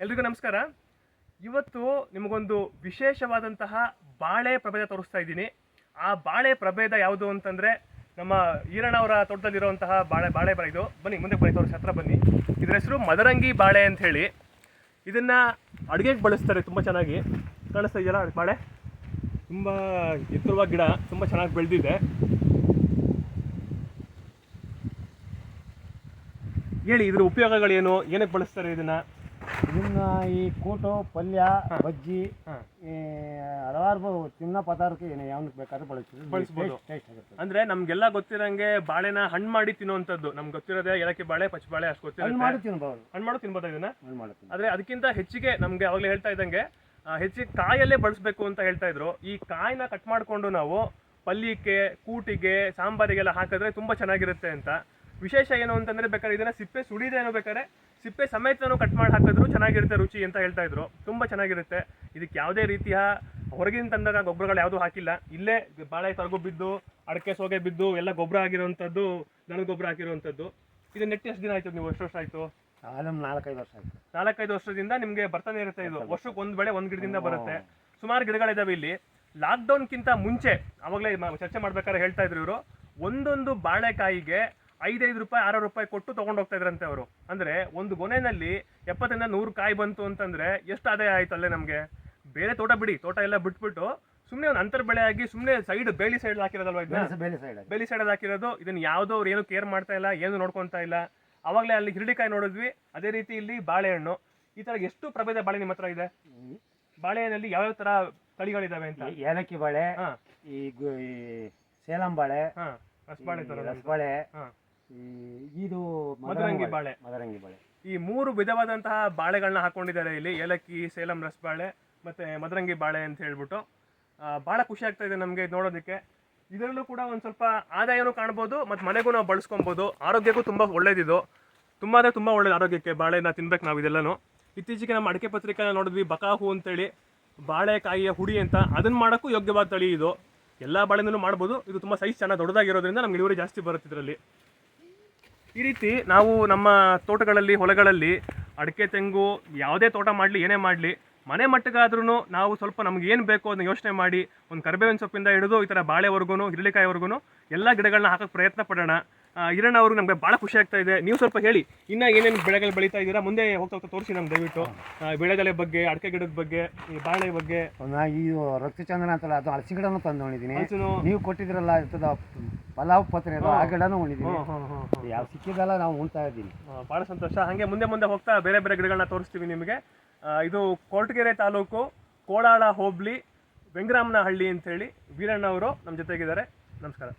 ಎಲ್ರಿಗೂ ನಮಸ್ಕಾರ. ಇವತ್ತು ನಿಮಗೊಂದು ವಿಶೇಷವಾದಂತಹ ಬಾಳೆ ಪ್ರಭೇದ ತೋರಿಸ್ತಾ ಇದ್ದೀನಿ. ಆ ಬಾಳೆ ಪ್ರಭೇದ ಯಾವುದು ಅಂತಂದ್ರೆ ನಮ್ಮ ಈರಣ್ಣವರ ತೋಟದಲ್ಲಿರುವಂತಹ ಬಾಳೆ ಬಾಳೆ ಬರ ಇದು. ಬನ್ನಿ, ಮುಂದೆ ಬನ್ನಿ, ತೋರಿಸಿ, ಹತ್ರ ಬನ್ನಿ. ಇದ್ರ ಹೆಸರು ಮದರಂಗಿ ಬಾಳೆ ಅಂತ ಹೇಳಿ. ಇದನ್ನ ಅಡುಗೆಗೆ ಬಳಸ್ತಾರೆ ತುಂಬ ಚೆನ್ನಾಗಿ. ಕಾಣಿಸ್ತಾ ಇದೆಯಲ್ಲ ಬಾಳೆ? ತುಂಬ ಎತ್ತರವಾದ ಗಿಡ, ತುಂಬ ಚೆನ್ನಾಗಿ ಬೆಳೆದಿದೆ. ಹೇಳಿ, ಇದ್ರ ಉಪಯೋಗಗಳೇನು? ಏನಕ್ಕೆ ಬಳಸ್ತಾರೆ ಇದನ್ನ? ಇದನ್ನ ಈ ಕೂಟು ಪಲ್ಯ ಬಜ್ಜಿ ಈ ಹಲವಾರು ತಿನ್ನೋ ಪದಾರ್ಥಕ್ಕೆ ಏನು ಯಾವ್ದು ಬೇಕಾದ್ರೂ ಬಳಸ್ತೀವಿ. ಬಳಸ್ಬೋದು. ಟೇಸ್ಟ್ ಆಗುತ್ತೆ ಅಂದ್ರೆ ನಮ್ಗೆಲ್ಲ ಗೊತ್ತಿರಂಗೆ ಬಾಳೆನ ಹಣ್ಣು ಮಾಡಿ ತಿನ್ನುವಂಥದ್ದು ನಮ್ಗೆ ಗೊತ್ತಿರೋದೇ ಏಲಕ್ಕಿ ಬಾಳೆ ಪಚ್ಚ ಬಾಳೆ ಅಷ್ಟು ಗೊತ್ತಿರೋದು ಹಣ್ಣು ಮಾಡಿ ತಿನ್ಬೋದು. ಹಣ್ಣು ಮಾಡು ತಿನ್ಬೋದ ಇದನ್ನ? ಆದ್ರೆ ಅದಕ್ಕಿಂತ ಹೆಚ್ಚಿಗೆ ನಮ್ಗೆ ಅವಾಗಲೇ ಹೇಳ್ತಾ ಇದ್ದಂಗೆ ಆ, ಹೆಚ್ಚಿಗೆ ಕಾಯಲ್ಲೇ ಬಳಸಬೇಕು ಅಂತ ಹೇಳ್ತಾ ಇದ್ರು. ಈ ಕಾಯಿನ ಕಟ್ ಮಾಡ್ಕೊಂಡು ನಾವು ಪಲ್ಯಕ್ಕೆ ಕೂಟಿಗೆ ಸಾಂಬಾರಿಗೆಲ್ಲ ಹಾಕಿದ್ರೆ ತುಂಬಾ ಚೆನ್ನಾಗಿರುತ್ತೆ ಅಂತ. ವಿಶೇಷ ಏನು ಅಂತಂದ್ರೆ ಬೇಕಾದ್ರೆ ಇದನ್ನ ಸಿಪ್ಪೆ ಸುಳಿದೇನೋ ಬೇಕಾದ್ರೆ ಸಿಪ್ಪೆ ಸಮೇತನೂ ಕಟ್ ಮಾಡಿ ಹಾಕಿದ್ರು ಚೆನ್ನಾಗಿರುತ್ತೆ ರುಚಿ ಅಂತ ಹೇಳ್ತಾ ಇದ್ರು. ತುಂಬಾ ಚೆನ್ನಾಗಿರುತ್ತೆ. ಇದಕ್ಕೆ ಯಾವುದೇ ರೀತಿಯ ಹೊರಗಿನ ತಂದಾಗ ಗೊಬ್ಬರಗಳು ಯಾವುದೂ ಹಾಕಿಲ್ಲ. ಇಲ್ಲೇ ಬಾಳೆ ತರಗು ಬಿದ್ದು ಅಡಕೆ ಸೋಗೆ ಬಿದ್ದು ಎಲ್ಲ ಗೊಬ್ಬರ ಆಗಿರುವಂಥದ್ದು ದನದ ಗೊಬ್ಬರ ಹಾಕಿರುವಂಥದ್ದು ಇದು ನೆಟ್ಟಿ ಎಷ್ಟು ದಿನ ಆಯ್ತು ನೀವು ಎಷ್ಟು ವರ್ಷ ಆಯ್ತು? ನಾಲ್ಕೈದು ವರ್ಷ ಆಯ್ತು. ನಾಲ್ಕೈದು ವರ್ಷದಿಂದ ನಿಮಗೆ ಬರ್ತಾನೆ ಇರುತ್ತೆ ಇದು. ವರ್ಷಕ್ಕೆ ಒಂದ್ ಬೆಳೆ ಒಂದ್ ಗಿಡದಿಂದ ಬರುತ್ತೆ. ಸುಮಾರು ಗಿಡಗಳಿದಾವೆ ಇಲ್ಲಿ. ಲಾಕ್ಡೌನ್ಗಿಂತ ಮುಂಚೆ ಅವಾಗಲೇ ಚರ್ಚೆ ಮಾಡ್ಬೇಕಾದ್ರೆ ಹೇಳ್ತಾ ಇದ್ರು ಇವರು ಒಂದೊಂದು ಬಾಳೆಕಾಯಿಗೆ ಐದೈದು ರೂಪಾಯಿ ಆರು ರೂಪಾಯಿ ಕೊಟ್ಟು ತಗೊಂಡು ಹೋಗ್ತಾ ಇದ್ರಂತೆ ಅವರು. ಅಂದ್ರೆ ಒಂದು ಗೊನೆನಲ್ಲಿ ಎಪ್ಪತ್ತರಿಂದ ನೂರು ಕಾಯಿ ಬಂತು ಅಂತಂದ್ರೆ ಎಷ್ಟು ಆದಾಯ ಆಯ್ತು ಅಲ್ಲೇ ನಮ್ಗೆ? ಬೇರೆ ತೋಟ ಬಿಡಿ ತೋಟ ಎಲ್ಲ ಬಿಟ್ಬಿಟ್ಟು ಸುಮ್ಮನೆ ಒಂದು ಅಂತರ್ ಬೆಳೆ ಆಗಿ ಸುಮ್ಮನೆ ಸೈಡ್ ಬೇಲಿ ಸೈಡ್ ಹಾಕಿರೋದಲ್ವಾ ಬೇಲಿ ಸೈಡ್ ಹಾಕಿರೋದು ಇದನ್ನ ಯಾವುದೋ ಅವ್ರು ಏನು ಕೇರ್ ಮಾಡ್ತಾ ಇಲ್ಲ ಏನು ನೋಡ್ಕೊಂತಾ ಇಲ್ಲ. ಅವಾಗಲೇ ಅಲ್ಲಿ ಹಿರಡಿಕಾಯಿ ನೋಡಿದ್ವಿ ಅದೇ ರೀತಿ ಇಲ್ಲಿ ಬಾಳೆಹಣ್ಣು. ಈ ತರ ಎಷ್ಟು ಪ್ರಭೇದ ಬಾಳೆ ನಿಮ್ಮ ಹತ್ರ ಇದೆ? ಬಾಳೆಹಣ್ಣಲ್ಲಿ ಯಾವ್ಯಾವ ತರ ತಳಿಗಳಿದಾವೆ ಅಂತ? ಏಲಕ್ಕಿ ಬಾಳೆ ಈ ಸೇಲಂ ಬಾಳೆ ರಸಬಾಳೆ ರಸಬಾಳೆ ಇದು ಮದರಂಗಿ ಬಾಳೆ. ಮದರಂಗಿ ಬಾಳೆ. ಈ ಮೂರು ವಿಧವಾದಂತಹ ಬಾಳೆಗಳನ್ನ ಹಾಕೊಂಡಿದ್ದಾರೆ ಇಲ್ಲಿ. ಏಲಕ್ಕಿ ಸೇಲಂ ರಸಬಾಳೆ ಮತ್ತೆ ಮದರಂಗಿ ಬಾಳೆ ಅಂತ ಹೇಳ್ಬಿಟ್ಟು. ಬಹಳ ಖುಷಿ ಆಗ್ತಾ ಇದೆ ನಮಗೆ ನೋಡೋದಕ್ಕೆ. ಇದರಲ್ಲೂ ಕೂಡ ಒಂದು ಸ್ವಲ್ಪ ಆದಾಯನೂ ಕಾಣ್ಬೋದು ಮತ್ತು ಮನೆಗೂ ನಾವು ಬಳಸ್ಕೊಬೋದು. ಆರೋಗ್ಯಕ್ಕೂ ತುಂಬ ಒಳ್ಳೇದಿದು. ತುಂಬ ಅಂದರೆ ತುಂಬ ಒಳ್ಳೇದು ಆರೋಗ್ಯಕ್ಕೆ ಬಾಳೆನ ತಿನ್ಬೇಕು ನಾವು ಇದೆಲ್ಲನೂ. ಇತ್ತೀಚೆಗೆ ನಮ್ಮ ಅಡಿಕೆ ಪತ್ರಿಕೆನ ನೋಡಿದ್ವಿ ಬಕಾಹು ಅಂತೇಳಿ. ಬಾಳೆಕಾಯಿಯ ಹುಡಿ ಅಂತ. ಅದನ್ನ ಮಾಡೋಕ್ಕೂ ಯೋಗ್ಯವಾದ ತಳಿ ಇದು. ಎಲ್ಲ ಬಾಳೆನೂ ಮಾಡ್ಬೋದು. ಇದು ತುಂಬ ಸೈಜ್ ಚೆನ್ನಾಗಿ ದೊಡ್ಡದಾಗಿರೋದ್ರಿಂದ ನಮ್ಗೆ ಇಳುವರಿ ಜಾಸ್ತಿ ಬರುತ್ತೆ ಇದರಲ್ಲಿ. ಈ ರೀತಿ ನಾವು ನಮ್ಮ ತೋಟಗಳಲ್ಲಿ, ಹೊಲಗಳಲ್ಲಿ ಅಡಿಕೆ, ತೆಂಗು ಯಾವುದೇ ತೋಟ ಮಾಡಲಿ, ಏನೇ ಮಾಡಲಿ, ಮನೆ ಮಟ್ಟಗಾದ್ರೂ ನಾವು ಸ್ವಲ್ಪ ನಮ್ಗೆ ಏನು ಬೇಕೋ ಅದನ್ನ ಯೋಚನೆ ಮಾಡಿ, ಒಂದು ಕರಿಬೇವಿನ ಸೊಪ್ಪಿಂದ ಹಿಡಿದು ಈ ಥರ ಬಾಳೆವರೆಗೂ ಹಿರಳಿಕಾಯಿವರೆಗೂ ಎಲ್ಲ ಗಿಡಗಳನ್ನ ಹಾಕೋಕ್ಕೆ ಪ್ರಯತ್ನ ಪಡೋಣ. ಆ, ಅವರು ಅವ್ರಿಗೆ ನಮಗೆ ಭಾಳ ಖುಷಿ ಆಗ್ತಾ ಇದೆ. ನೀವು ಸ್ವಲ್ಪ ಹೇಳಿ ಇನ್ನ ಏನೇನು ಬೆಳೆಗಳು ಬೆಳೀತಾ ಇದ್ದೀರಾ? ಮುಂದೆ ಹೋಗ್ತಾ ಹೋಗ್ತಾ ತೋರಿಸಿ ನಮ್ಗೆ ದಯವಿಟ್ಟು. ಬೆಳೆಗಳ ಬಗ್ಗೆ ಅಡಕೆ ಗಿಡದ ಬಗ್ಗೆ ಈ ಬಾಳೆ ಬಗ್ಗೆ. ನಾ ಈ ರಕ್ತಚಂದನ ಅಂತಲ್ಲ ಅದು ಹಲಸಿ ಗಿಡನೂ ತಂದು ಹಲಸಿನು. ನೀವು ಕೊಟ್ಟಿದ್ರಲ್ಲ ಇರ್ತದ ಪಲಾವ್ ಪತ್ರೆ ಅದು ಆ ಗಿಡನೂ ಹ್ಮ್. ಯಾವ ಸಿಕ್ಕಿದಲ್ಲ ನಾವು ಉಣ್ತಾ ಇದ್ದೀನಿ ಭಾಳ ಸಂತೋಷ. ಹಾಗೆ ಮುಂದೆ ಮುಂದೆ ಹೋಗ್ತಾ ಬೇರೆ ಬೇರೆ ಗಿಡಗಳನ್ನ ತೋರಿಸ್ತೀವಿ ನಿಮಗೆ. ಆ, ಇದು ಕೊರಟಗೆರೆ ತಾಲೂಕು ಕೋಡಾಳ ಹೋಬ್ಳಿ ಅಂತ ಅಂತೇಳಿ. ವೀರಣ್ಣ ಅವರು ನಮ್ಮ ಜೊತೆಗಿದ್ದಾರೆ. ನಮಸ್ಕಾರ.